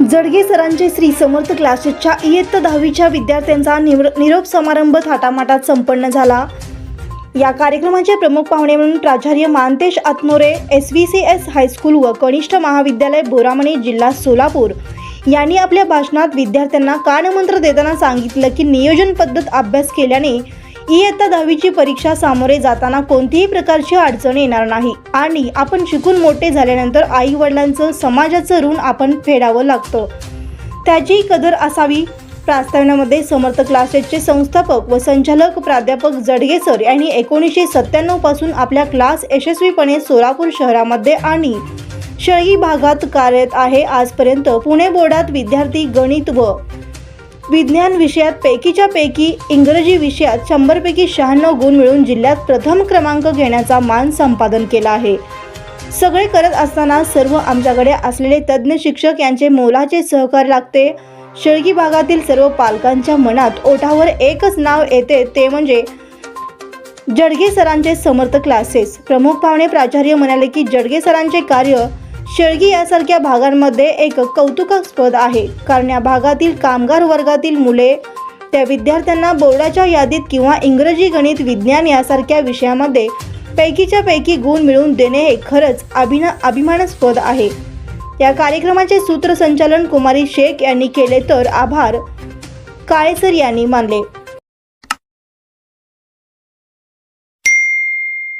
जडगे सरांचे श्री समर्थ क्लासेसच्या इयत्ता दहावीच्या विद्यार्थ्यांचा निरोप समारंभ थाटामाटात संपन्न झाला. या कार्यक्रमाचे प्रमुख पाहुणे म्हणून प्राचार्य Mantesh Atmore S V C S high school व कनिष्ठ महाविद्यालय बोरामणी जिल्हा सोलापूर यांनी आपल्या भाषणात विद्यार्थ्यांना कानमंत्र देताना सांगितलं की नियोजन पद्धत अभ्यास केल्याने इयत्ता दहावीची परीक्षा सामोरे जाताना कोणतीही प्रकारची अडचण येणार नाही. आणि आपण शिकून मोठे झाल्यानंतर आई वडिलांचं समाजाचं ऋण आपण फेडावं लागतं. त्याचीही कदर असावी. प्रास्तावनामध्ये समर्थ क्लासेसचे संस्थापक व संचालक प्राध्यापक जडगे सर यांनी एकोणीसशे सत्त्याण्णवपासून आपल्या क्लास यशस्वीपणे सोलापूर शहरामध्ये आणि शहरी भागात कार्यरत आहे. आजपर्यंत पुणे बोर्डात विद्यार्थी गणित व विज्ञान विषयात पैकीच्या पैकी इंग्रजी विषयात शंभरपैकी शहाण्णव गुण मिळून जिल्ह्यात प्रथम क्रमांक घेण्याचा मान संपादन केला आहे. सगळे करत असताना सर्व आमच्याकडे असलेले तज्ज्ञ शिक्षक यांचे मोलाचे सहकार्य लागते. शेळगी भागातील सर्व पालकांच्या मनात ओठावर एकच नाव येते ते म्हणजे जडगे सरांचे समर्थ क्लासेस प्रमुख पाहुणे प्राचार्य म्हणाले की जडगे सरांचे कार्य शेळगी यासारख्या भागांमध्ये एक कौतुकास्पद आहे. कारण या भागातील कामगार वर्गातील मुले त्या विद्यार्थ्यांना बोर्डाच्या यादीत किंवा इंग्रजी गणित विज्ञान यासारख्या विषयामध्ये पैकीच्या पैकी गुण मिळवून देणे हे खरंच अभिना अभिमानास्पद आहे. या कार्यक्रमाचे सूत्रसंचालन कुमारी शेख यांनी केले तर आभार. काळेसर यांनी मानले.